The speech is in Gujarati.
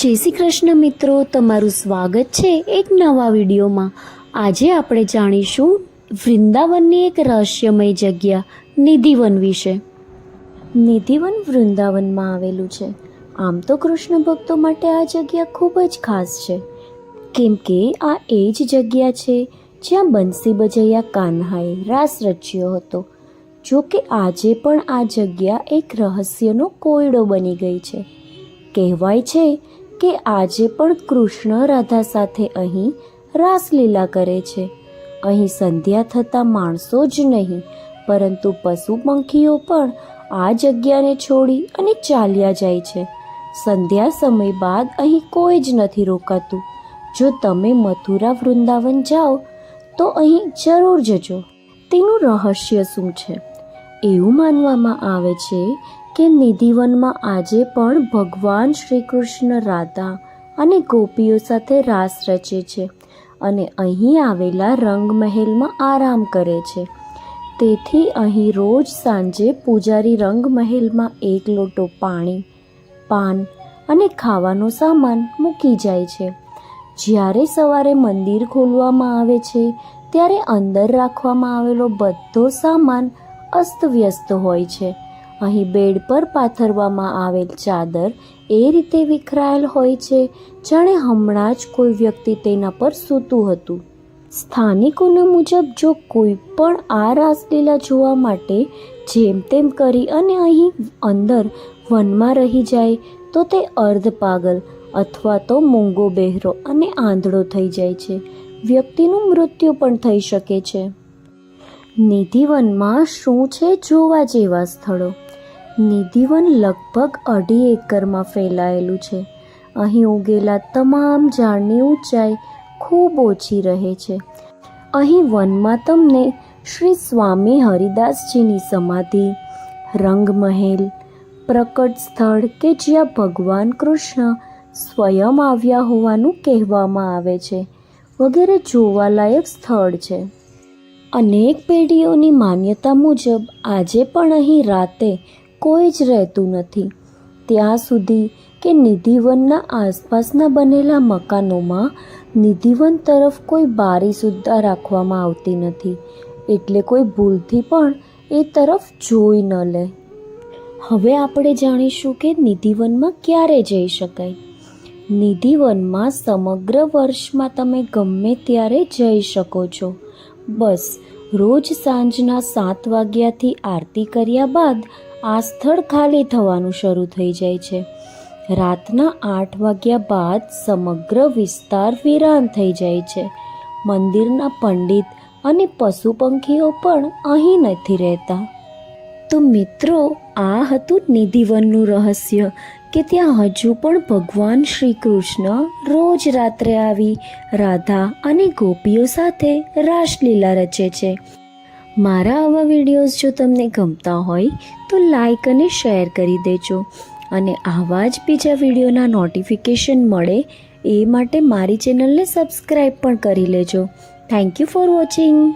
જય શ્રી કૃષ્ણ મિત્રો, તમારું સ્વાગત છે એક નવા વિડીયોમાં. આજે આપણે જાણીશું વૃંદાવનની એક રહસ્યમય જગ્યા, નિધિવન વિશે. નિધિવન વૃંદાવનમાં આવેલું છે. આમ તો કૃષ્ણ ભક્તો માટે આ જગ્યા ખૂબ જ ખાસ છે. કેમ કે આ એ જ જગ્યા છે જ્યાં બંસી બજૈયા કાન્હાએ રાસ રચ્યો હતો. જો કે આજે પણ આ જગ્યા એક રહસ્યનો કોયડો બની ગઈ છે. કહેવાય છે કે આજે પણ કૃષ્ણ રાધા સાથે અહીં રાસલીલા કરે છે. અહીં સંધ્યા થતાં માણસો જ નહીં, પરંતુ પશુ પંખીઓ પણ આ જગ્યાને છોડી અને ચાલ્યા જાય છે. સંધ્યા સમય બાદ અહીં કોઈ જ નથી રોકાતું. જો તમે મથુરા વૃંદાવન જાઓ, તો અહીં જરૂર જજો. તેનું રહસ્ય શું છે? એવું માનવામાં આવે છે કે નિધિવનમાં આજે પણ ભગવાન શ્રી કૃષ્ણ રાધા અને ગોપીઓ સાથે રાસ રચે છે અને અહીં આવેલા રંગમહેલમાં આરામ કરે છે. તેથી અહીં રોજ સાંજે પૂજારી રંગમહેલમાં એક લોટો પાણી, પાન અને ખાવાનો સામાન મૂકી જાય છે. જ્યારે સવારે મંદિર ખોલવામાં આવે છે, ત્યારે અંદર રાખવામાં આવેલો બધો સામાન અસ્તવ્યસ્ત હોય છે. અહીં બેડ પર પાથરવામાં આવેલ ચાદર એ રીતે વિખરાયેલ હોય છે, જાણે હમણાં જ કોઈ વ્યક્તિ તેના પર સૂતું હતું. સ્થાનિકોના મુજબ, જો કોઈ પણ આ રાસલીલા જોવા માટે જેમ તેમ કરી અને અહીં અંદર વનમાં રહી જાય, તો તે અર્ધ પાગલ અથવા તો મૂંગો બહેરો અને આંધળો થઈ જાય છે. વ્યક્તિનું મૃત્યુ પણ થઈ શકે છે. નિધિવનમાં શું છે જોવા જેવા સ્થળો? નિધિવન લગભગ અઢી એકરમાં ફેલાયેલું છે. અહીં ઉગેલા તમામ ઝાડની ઊંચાઈ ખૂબ ઓછી રહે છે. અહીં વનમાં તમને શ્રી સ્વામી હરિદાસજીની સમાધિ, રંગમહેલ, પ્રકટ સ્થળ કે જ્યાં ભગવાન કૃષ્ણ સ્વયં આવ્યા હોવાનું કહેવામાં આવે છે, વગેરે જોવાલાયક સ્થળ છે. અનેક પેઢીઓની માન્યતા મુજબ આજે પણ અહીં રાતે કોઈ જ રહેતું નથી. ત્યાં સુધી કે નિધિવનના આસપાસના બનેલા મકાનોમાં નિધિવન તરફ કોઈ બારી સુદ્ધા રાખવામાં આવતી નથી. એટલે કોઈ ભૂલથી પણ એ તરફ જોઈ ન લે. હવે આપણે જાણીશું કે નિધિવનમાં ક્યારે જઈ શકાય. નિધિવનમાં સમગ્ર વર્ષમાં તમે ગમે ત્યારે જઈ શકો છો. બસ, રોજ સાંજના સાત વાગ્યાથી આરતી કર્યા બાદ આ સ્થળ ખાલી થવાનું શરૂ થઈ જાય છે. રાતના આઠ વાગ્યા બાદ સમગ્ર વિસ્તાર વિરાન થઈ જાય છે. મંદિરના પંડિત અને પશુ પંખીઓ પણ અહીં નથી રહેતા. તો મિત્રો, આ હતું નિધિવનનું રહસ્ય કે ત્યાં હજુ પણ ભગવાન શ્રી કૃષ્ણ રોજ રાત્રે આવી રાધા અને ગોપીઓ સાથે રાસલીલા રચે છે. મારા આવા વિડીયોઝ જો તમને ગમતા હોય, તો લાઈક અને શેર કરી દેજો. અને આવા જ બીજા વિડીયોના નોટિફિકેશન મળે, એ માટે મારી ચેનલને સબસ્ક્રાઈબ પણ કરી લેજો. Thank you for watching